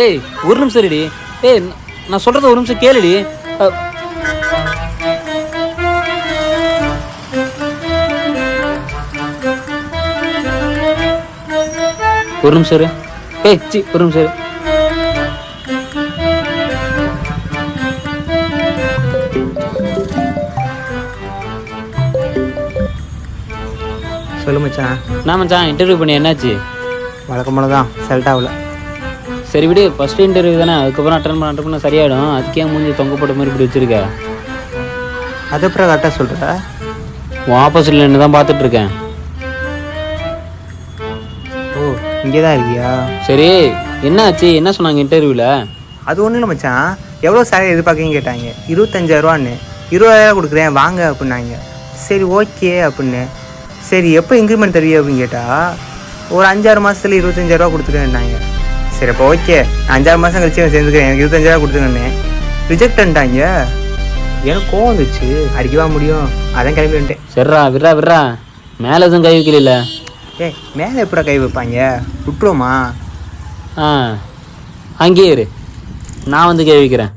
ஏய் ஒரு நிமிஷம் ரெடி ஏய் நான் சொல்கிறத ஒரு நிமிஷம் கேளுடி. ஒரு நிமிஷம் இரு. ஏய் சி ஒரு நிமிஷம் இரு. சொல்லு மச்சான். நான் மச்சான் இன்டர்வியூ பண்ணி என்னாச்சு? வழக்கம் போல தான் செலக்ட் ஆகல. சரி விடு ஃபர்ஸ்ட் இன்டர்வியூ தானே. அதுக்கப்புறம் அட்டன் பண்ண அட்டன் பண்ண சரியாயிடும். அதுக்கே மூஞ்சி தொங்க போட்ட மாதிரி இப்படி வச்சிருக்க. அது அப்புறம் கரெக்டாக சொல்கிற உன் ஆப்போசிட்ல நின்று தான் பார்த்துட்டு இருக்கேன். ஓ இங்கே தான் இருக்கியா? சரி என்ன ஆச்சு என்ன சொன்னாங்க இன்டர்வியூவில் அது ஒன்றும் இல்லை மச்சான். எவ்வளோ சேலரி எதிர்பார்க்கீங்கன்னு கேட்டாங்க. இருபத்தஞ்சாயிரரூவான்னு. இருபதாயிரம் கொடுக்குறேன் வாங்க அப்படின்னாங்க. சரி ஓகே அப்படின்னு. சரி எப்போ இன்க்ரிமெண்ட் தருவீங்க அப்படின்னு கேட்டால் ஒரு அஞ்சாறு மாதத்துல இருபத்தஞ்சாயிரரூவா கொடுத்துருவேன்னாங்க சரி அப்போ ஓகே அஞ்சாறு மாதம் கழிச்சு நான் சேர்ந்துக்கிறேன். எனக்கு இருபத்தஞ்சாயிரம் கொடுத்துருங்கண்ணே ரிஜெக்ட் பண்ணிட்டாங்க. எனக்கு கோவம் வந்துச்சு. அடிக்கவா முடியும். அதான் கிளம்பி வந்துட்டேன். சரிடா விட்றா விட்றா. மேலே எதுவும் கை வைக்கல ஏய் மேலே எப்படா கை வைப்பாங்க? விட்டுருவோமா? ஆ. அங்கேயே இரு. நான் வந்து கை வைக்கிறேன்.